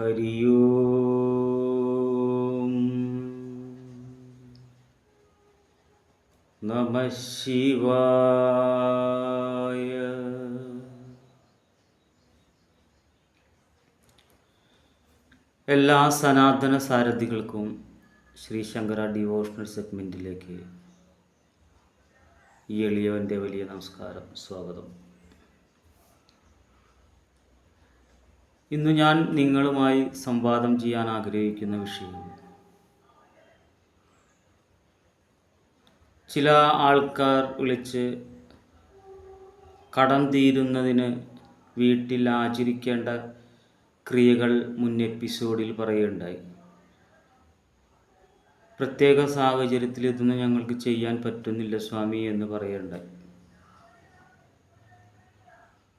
ഹരി ഓം നമ ശിവായ. എല്ലാ സനാതന സാരഥികൾക്കും ശ്രീ ശങ്കര ഡിവോഷണൽ സെഗ്മെന്റിലേക്ക് ഈ എളിയവന്റെ വലിയ നമസ്കാരം സ്വാഗതം. ഇന്ന് ഞാൻ നിങ്ങളുമായി സംവാദം ചെയ്യാൻ ആഗ്രഹിക്കുന്ന വിഷയം. ചില ആൾക്കാർ വിളിച്ച് കടം തീരുന്നതിന് വീട്ടിൽ ആചരിക്കേണ്ട ക്രിയകൾ മുൻ എപ്പിസോഡിൽ പറയുകയുണ്ടായി. പ്രത്യേക സാഹചര്യത്തിൽ ഇതൊന്നും ഞങ്ങൾക്ക് ചെയ്യാൻ പറ്റുന്നില്ല സ്വാമി എന്ന് പറയുകയുണ്ടായി.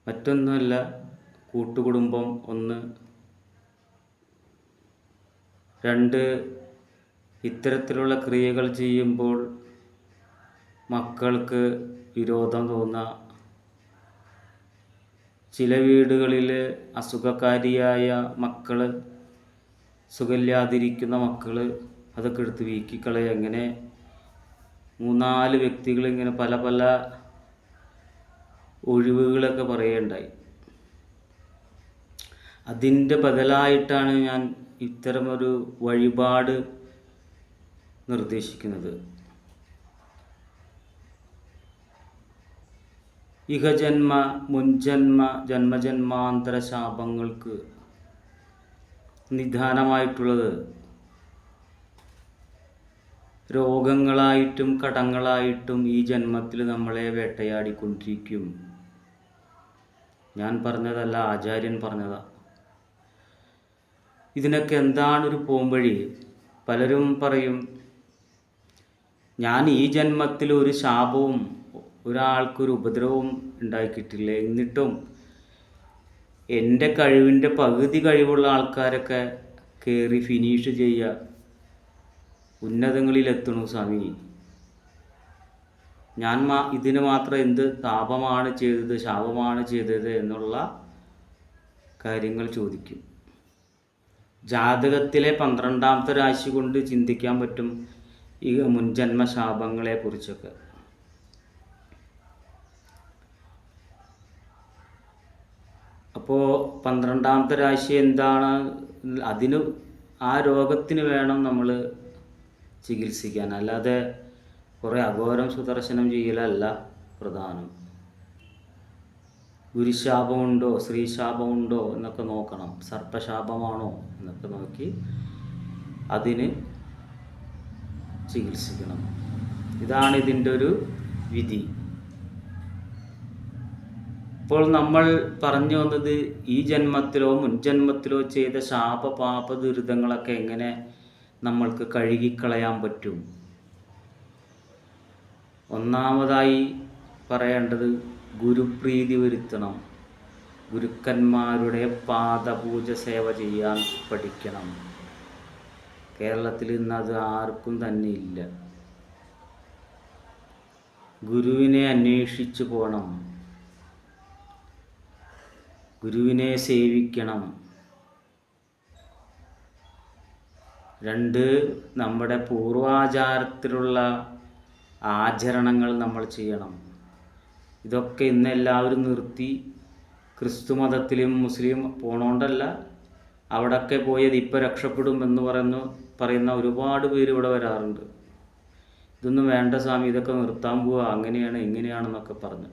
മറ്റൊന്നുമല്ല കൂട്ടുകുടുംബം ഒന്ന്. രണ്ട് ഇത്തരത്തിലുള്ള ക്രിയകൾ ചെയ്യുമ്പോൾ മക്കൾക്ക് വിരോധം തോന്നുക ചില വീടുകളിൽ അസുഖക്കാരിയായ മക്കൾ സുഖമില്ലാതിരിക്കുന്ന മക്കൾ അതൊക്കെ എടുത്ത് വീക്കിക്കളെ അങ്ങനെ മൂന്നാൽ വ്യക്തികൾ ഇങ്ങനെ പല പല ഒഴിവുകളൊക്കെ പറയുകയുണ്ടായി അതിന്റെ ബദലായിട്ടാണ് ഞാൻ ഇത്തരമൊരു വഴിപാട് നിർദ്ദേശിക്കുന്നത്. ഇഹജന്മ മുൻജന്മ ജന്മജന്മാന്തര ശാപങ്ങൾക്ക് നിധാനമായിട്ടുള്ളത് രോഗങ്ങളായിട്ടും കടങ്ങളായിട്ടും ഈ ജന്മത്തിൽ നമ്മളെ വേട്ടയാടിക്കൊണ്ടിരിക്കും. ഞാൻ പറഞ്ഞതല്ല ആചാര്യൻ പറഞ്ഞതാ. ഇതിനൊക്കെ എന്താണ് ഒരു പോംവഴി? പലരും പറയും ഞാൻ ഈ ജന്മത്തിൽ ഒരു ശാപവും ഒരാൾക്കൊരു ഉപദ്രവവും ഉണ്ടാക്കിയിട്ടില്ല. എന്നിട്ടും എന്റെ കഴിവിന്റെ പകുതി കഴിവുള്ള ആൾക്കാരൊക്കെ കയറി ഫിനിഷ് ചെയ്യുക. ഉന്നതങ്ങളിലെത്തണു സ്വാമി. ഞാൻ മാ ഇതിന് മാത്രം എന്ത് താപമാണ് ചെയ്തത് ശാപമാണ് ചെയ്തത് എന്നുള്ള കാര്യങ്ങൾ ചോദിക്കും. ജാതകത്തിലെ പന്ത്രണ്ടാമത്തെ രാശി കൊണ്ട് ചിന്തിക്കാൻ പറ്റും ഈ മുൻജന്മ ശാപങ്ങളെ കുറിച്ചൊക്കെ. അപ്പോൾ പന്ത്രണ്ടാമത്തെ രാശി എന്താണ്? അതിന് ആ രോഗത്തിന് വേണം നമ്മൾ ചികിത്സിക്കാൻ. അല്ലാതെ കുറേ അഘോരം സുദർശനം ചെയ്യലല്ല പ്രധാനം. ഗുരുശാപമുണ്ടോ സ്ത്രീശാപമുണ്ടോ എന്നൊക്കെ നോക്കണം. സർപ്പശാപമാണോ എന്നൊക്കെ നോക്കി അതിന് ചികിത്സിക്കണം. ഇതാണ് ഇതിന്റെ ഒരു വിധി. ഇപ്പോൾ നമ്മൾ പറഞ്ഞു വന്നത് ഈ ജന്മത്തിലോ മുൻജന്മത്തിലോ ചെയ്ത ശാപ പാപ ദുരിതങ്ങളൊക്കെ എങ്ങനെ നമ്മൾക്ക് കഴുകിക്കളയാൻ പറ്റും? ഒന്നാമതായി പറയേണ്ടത് ഗുരുപ്രീതി വരുത്തണം. ഗുരുക്കന്മാരുടെ പാദപൂജ സേവ ചെയ്യാൻ പഠിക്കണം. കേരളത്തിൽ ഇന്ന് അത് ആർക്കും തന്നെ ഇല്ല. ഗുരുവിനെ അന്വേഷിച്ചു പോകണം ഗുരുവിനെ സേവിക്കണം. രണ്ട് നമ്മുടെ പൂർവാചാരത്തിലുള്ള ആചരണങ്ങൾ നമ്മൾ ചെയ്യണം. ഇതൊക്കെ ഇന്ന് എല്ലാവരും നിർത്തി ക്രിസ്തു മതത്തിലും മുസ്ലിം പോണോണ്ടല്ല. അവിടൊക്കെ പോയത് ഇപ്പം രക്ഷപ്പെടും എന്ന് പറയുന്നു പറയുന്ന ഒരുപാട് പേര് ഇവിടെ വരാറുണ്ട്. ഇതൊന്നും വേണ്ട സ്വാമി ഇതൊക്കെ നിർത്താൻ പോവുക അങ്ങനെയാണ് ഇങ്ങനെയാണെന്നൊക്കെ പറഞ്ഞു.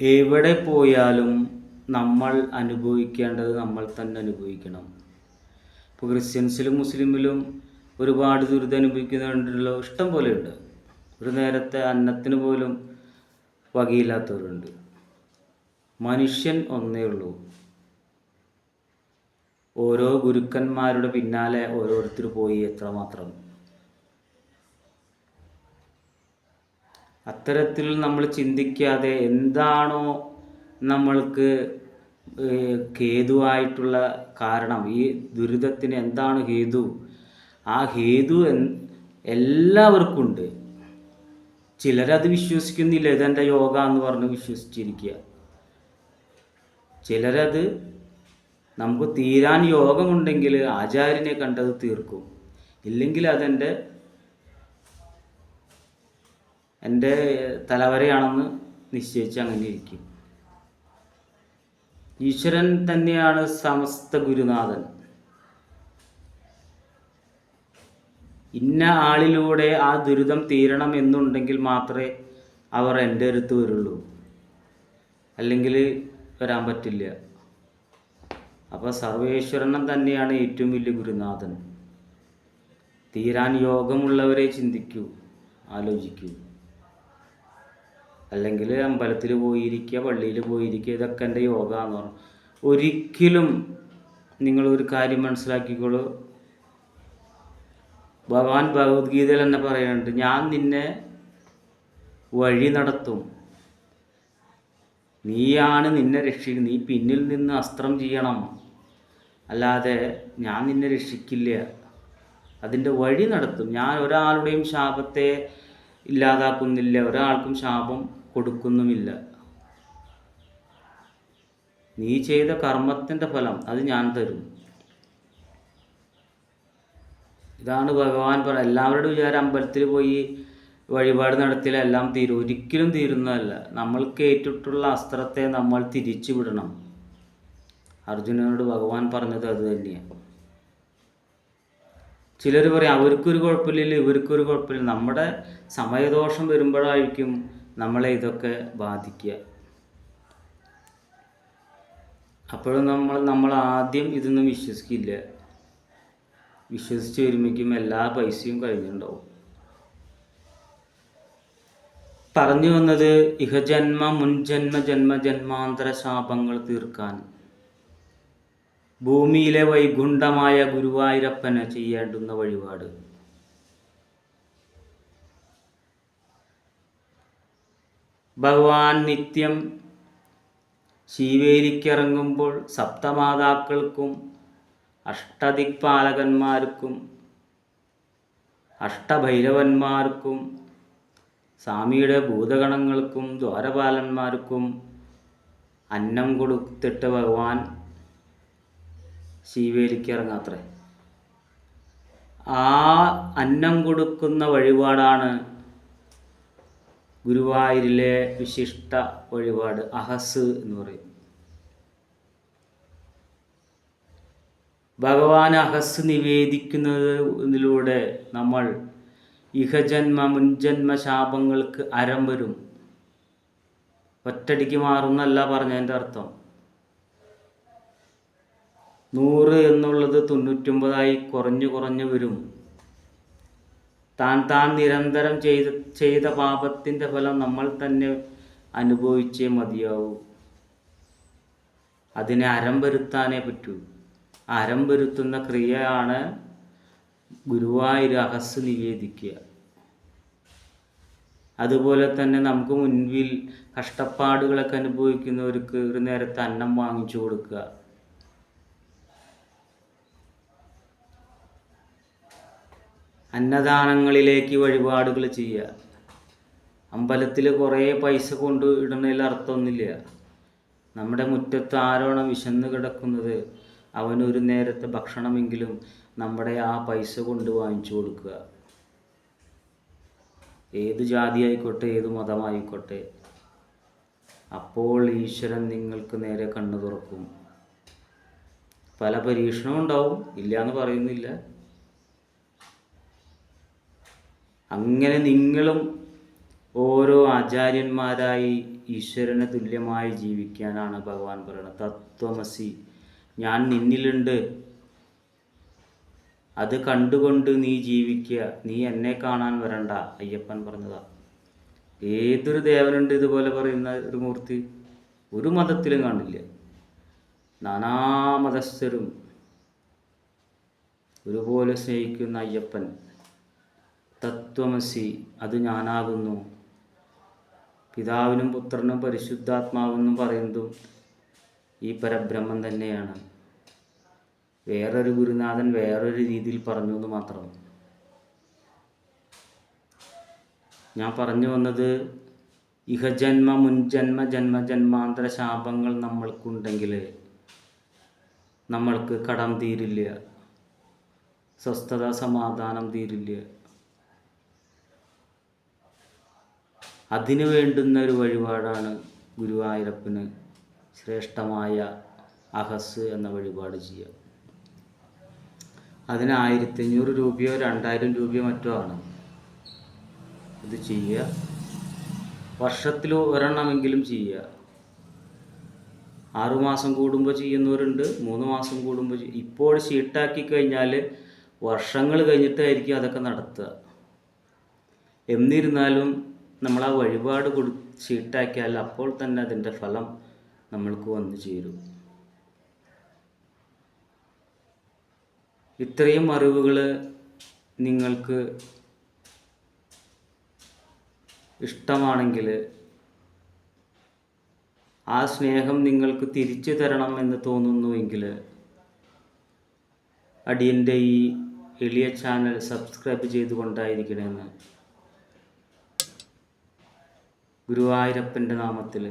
എവിടെ പോയാലും നമ്മൾ അനുഭവിക്കേണ്ടത് നമ്മൾ തന്നെ അനുഭവിക്കണം. ഇപ്പോൾ ക്രിസ്ത്യൻസിലും മുസ്ലിമിലും ഒരുപാട് ദുരിതം അനുഭവിക്കുന്നുണ്ടല്ലോ ഇഷ്ടം പോലെ ഉണ്ട് ഒരു നേരത്തെ അന്നത്തിന് പോലും വകയില്ലാത്തവരുണ്ട്. മനുഷ്യൻ ഒന്നേ ഉള്ളൂ. ഓരോ ഗുരുക്കന്മാരുടെ പിന്നാലെ ഓരോരുത്തർ പോയി എത്രമാത്രം? അത്തരത്തിൽ നമ്മൾ ചിന്തിക്കാതെ എന്താണോ നമ്മൾക്ക് ഹേതുവായിട്ടുള്ള കാരണം ഈ ദുരിതത്തിന് എന്താണ് ഹേതു? ആ ഹേതു എല്ലാവർക്കും ഉണ്ട് ചിലരത് വിശ്വസിക്കുന്നില്ല ഇതെന്റെ യോഗ എന്ന് പറഞ്ഞ് വിശ്വസിച്ചിരിക്കുക. ചിലരത് നമുക്ക് തീരാൻ യോഗമുണ്ടെങ്കിൽ ആചാര്യനെ കണ്ടത് തീർക്കും. ഇല്ലെങ്കിൽ അതെന്റെ എന്റെ തലവരെയാണെന്ന് നിശ്ചയിച്ച് അങ്ങനെ ഇരിക്കും. ഈശ്വരൻ തന്നെയാണ് സമസ്ത ഗുരുനാഥൻ. ഇന്ന ആളിലൂടെ ആ ദുരിതം തീരണം എന്നുണ്ടെങ്കിൽ മാത്രമേ അവർ എന്റെ അടുത്ത് വരുള്ളൂ. അല്ലെങ്കിൽ വരാൻ പറ്റില്ല. അപ്പോൾ സർവേശ്വരനം തന്നെയാണ് ഏറ്റവും വലിയ ഗുരുനാഥൻ. തീരാൻ യോഗമുള്ളവരെ ചിന്തിക്കൂ ആലോചിക്കൂ. അല്ലെങ്കിൽ അമ്പലത്തിൽ പോയിരിക്കുക പള്ളിയിൽ പോയിരിക്കുക ഇതൊക്കെ എന്റെ യോഗ എന്ന് പറഞ്ഞു. ഒരിക്കലും നിങ്ങളൊരു കാര്യം മനസ്സിലാക്കിക്കോളൂ. ഭഗവാൻ ഭഗവത്ഗീതയിൽ തന്നെ പറയുന്നുണ്ട് ഞാൻ നിന്നെ വഴി നടത്തും. നീയാണ് നിന്നെ രക്ഷിക്കുന്നത് നീ പിന്നിൽ നിന്ന് അസ്ത്രം ചെയ്യണം. അല്ലാതെ ഞാൻ നിന്നെ രക്ഷിക്കില്ല. അതിന്റെ വഴി നടത്തും. ഞാൻ ഒരാളുടെയും ശാപത്തെ ഇല്ലാതാക്കുന്നില്ല. ഒരാൾക്കും ശാപം കൊടുക്കുന്നുമില്ല. നീ ചെയ്ത കർമ്മത്തിന്റെ ഫലം അത് ഞാൻ തരും. ഇതാണ് ഭഗവാൻ പറ എല്ലാവരുടെ വിചാരം അമ്പലത്തിൽ പോയി വഴിപാട് നടത്തിയാൽ എല്ലാം തീരും. ഒരിക്കലും തീരുന്നതല്ല. നമ്മൾക്ക് ഏറ്റിട്ടുള്ള അസ്ത്രത്തെ നമ്മൾ തിരിച്ചു വിടണം. അർജുനനോട് ഭഗവാൻ പറഞ്ഞത് അത് തന്നെയാണ് ചിലർ പറയും അവർക്കൊരു കുഴപ്പമില്ലല്ലോ ഇവർക്കൊരു കുഴപ്പമില്ല നമ്മുടെ സമയദോഷം വരുമ്പോഴായിരിക്കും നമ്മളെ ഇതൊക്കെ ബാധിക്കുക. അപ്പോഴും നമ്മൾ നമ്മൾ ആദ്യം ഇതൊന്നും വിശ്വസിക്കില്ല. വിശ്വസിച്ച് വരുമ്പോഴേക്കും എല്ലാ പൈസയും കഴിഞ്ഞിട്ടുണ്ടാവും. പറഞ്ഞു വന്നത് ഇഹജന്മ മുൻജന്മ ജന്മ ജന്മാന്തര ശാപങ്ങൾ തീർക്കാൻ. ഭൂമിയിലെ വൈകുണ്ഠമായ ഗുരുവായൂരപ്പന് ചെയ്യേണ്ടുന്ന വഴിപാട്. ഭഗവാൻ നിത്യം ശീവേലിക്കിറങ്ങുമ്പോൾ സപ്തമാതാക്കൾക്കും അഷ്ടദിക്പാലകന്മാർക്കും അഷ്ടഭൈരവന്മാർക്കും സ്വാമിയുടെ ഭൂതഗണങ്ങൾക്കും ദ്വാരപാലന്മാർക്കും അന്നം കൊടുത്തിട്ട് ഭഗവാൻ ശീവേലിക്കിറങ്ങാത്രേ ആ അന്നം കൊടുക്കുന്ന വഴിപാടാണ് ഗുരുവായൂരിലെ വിശിഷ്ട വഴിപാട് അഹസ് എന്ന് പറയും ഭഗവാൻ അഹസ് നിവേദിക്കുന്നതിലൂടെ നമ്മൾ ഇഹജന്മ മുൻജന്മ ശാപങ്ങൾക്ക് അരം വരും. ഒറ്റടിക്ക് മാറുന്നല്ല പറഞ്ഞതിന്റെ അർത്ഥം. നൂറ് എന്നുള്ളത് തൊണ്ണൂറ്റൊമ്പതായി കുറഞ്ഞു കുറഞ്ഞു വരും. താൻ താൻ നിരന്തരം ചെയ്ത ചെയ്ത പാപത്തിന്റെ ഫലം നമ്മൾ തന്നെ അനുഭവിച്ചേ മതിയാവൂ. അതിനെ അരം വരുത്താനേ പറ്റൂ. അരം ക്രിയയാണ് ഗുരുവായൂർ അഹസ് നിവേദിക്കുക. അതുപോലെ തന്നെ നമുക്ക് മുൻപിൽ കഷ്ടപ്പാടുകളൊക്കെ അനുഭവിക്കുന്നവർക്ക് ഒരു നേരത്തെ അന്നം വാങ്ങിച്ചു കൊടുക്കുക. അന്നദാനങ്ങളിലേക്ക് വഴിപാടുകൾ ചെയ്യുക. അമ്പലത്തിൽ കുറേ പൈസ കൊണ്ട് ഇടുന്നതിൽ അർത്ഥമൊന്നുമില്ല. നമ്മുടെ മുറ്റത്ത് ആരോണം വിശന്ന് കിടക്കുന്നത് അവനൊരു നേരത്തെ ഭക്ഷണമെങ്കിലും നമ്മുടെ ആ പൈസ കൊണ്ട് വാങ്ങിച്ചു കൊടുക്കുക. ഏത് ജാതി ആയിക്കോട്ടെ ഏത് മതമായിക്കോട്ടെ അപ്പോൾ ഈശ്വരൻ നിങ്ങൾക്ക് നേരെ കണ്ണു തുറക്കും. പല പരീക്ഷണവും ഉണ്ടാവും ഇല്ല എന്ന് പറയുന്നില്ല. അങ്ങനെ നിങ്ങളും ഓരോ ആചാര്യന്മാരായി ഈശ്വരന് തുല്യമായി ജീവിക്കാനാണ് ഭഗവാൻ പറയുന്നത്. തത്വമസി ഞാൻ നിന്നിലുണ്ട്. അത് കണ്ടുകൊണ്ട് നീ ജീവിക്കുക. നീ എന്നെ കാണാൻ വരണ്ട അയ്യപ്പൻ പറഞ്ഞതാ. ഏതൊരു ദേവനുണ്ട് ഇതുപോലെ പറയുന്ന ഒരു മൂർത്തി? ഒരു മതത്തിലും കാണില്ല. നാനാമതസ്ഥരും ഒരുപോലെ സ്നേഹിക്കുന്ന അയ്യപ്പൻ. തത്വമസി അത് ഞാനാകുന്നു. പിതാവിനും പുത്രനും പരിശുദ്ധാത്മാവെന്നും പറയുന്നതും ഈ പരബ്രഹ്മം തന്നെയാണ്. വേറൊരു ഗുരുനാഥൻ വേറൊരു രീതിയിൽ പറഞ്ഞു എന്ന് മാത്രം. ഞാൻ പറഞ്ഞു വന്നത് ഇഹജന്മ മുൻജന്മ ജന്മ ജന്മാന്തര ശാപങ്ങൾ നമ്മൾക്കുണ്ടെങ്കിൽ നമ്മൾക്ക് കടം തീരില്ല. സ്വസ്ഥത സമാധാനം തീരില്ല. അതിനു വേണ്ടുന്ന ഒരു വഴിപാടാണ് ഗുരുവായൂരപ്പന് ശ്രേഷ്ഠമായ അഹസ് എന്ന വഴിപാട് ചെയ്യുക. അതിന് ആയിരത്തി അഞ്ഞൂറ് രൂപയോ രണ്ടായിരം രൂപയോ മറ്റോ ആണ്. ഇത് ചെയ്യുക. വർഷത്തിൽ ഒരെണ്ണമെങ്കിലും ചെയ്യുക. ആറുമാസം കൂടുമ്പോൾ ചെയ്യുന്നവരുണ്ട്. മൂന്ന് മാസം കൂടുമ്പോൾ ഇപ്പോൾ ഷീട്ടാക്കി കഴിഞ്ഞാൽ വർഷങ്ങൾ കഴിഞ്ഞിട്ടായിരിക്കും അതൊക്കെ നടത്തുക. എന്നിരുന്നാലും നമ്മൾ ആ വഴിപാട് കൊടു ഷീട്ടാക്കിയാൽ അപ്പോൾ തന്നെ അതിന്റെ ഫലം നമ്മൾക്ക് വന്നു ചേരും. ഇത്രയും അറിവുകൾ നിങ്ങൾക്ക് ഇഷ്ടമാണെങ്കിൽ ആ സ്നേഹം നിങ്ങൾക്ക് തിരിച്ചു തരണം എന്ന് തോന്നുന്നുവെങ്കിൽ അടിയന്റെ ഈ എളിയ ചാനൽ സബ്സ്ക്രൈബ് ചെയ്തുകൊണ്ടായിരിക്കണമെന്ന് ഗുരുവായൂരപ്പന്റെ നാമത്തിൽ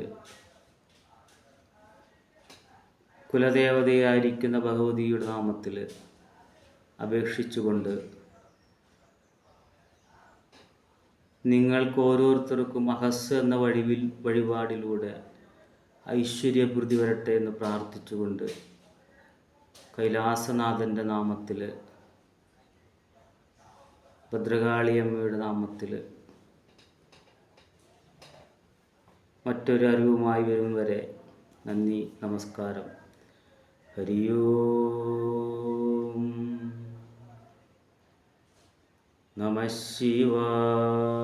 കുലദേവതയായിരിക്കുന്ന ഭഗവതിയുടെ നാമത്തിൽ അപേക്ഷിച്ചുകൊണ്ട് നിങ്ങൾക്ക് ഓരോരുത്തർക്കും അഹസ് എന്ന വഴിവിൽ വഴിപാടിലൂടെ ഐശ്വര്യഭൃതി വരട്ടെ എന്ന് പ്രാർത്ഥിച്ചുകൊണ്ട് കൈലാസനാഥന്റെ നാമത്തിൽ ഭദ്രകാളിയമ്മയുടെ നാമത്തിൽ മറ്റൊരു അറിവുമായി വരും വരെ നന്ദി നമസ്കാരം. ഹരിയോം നമ ശിവായ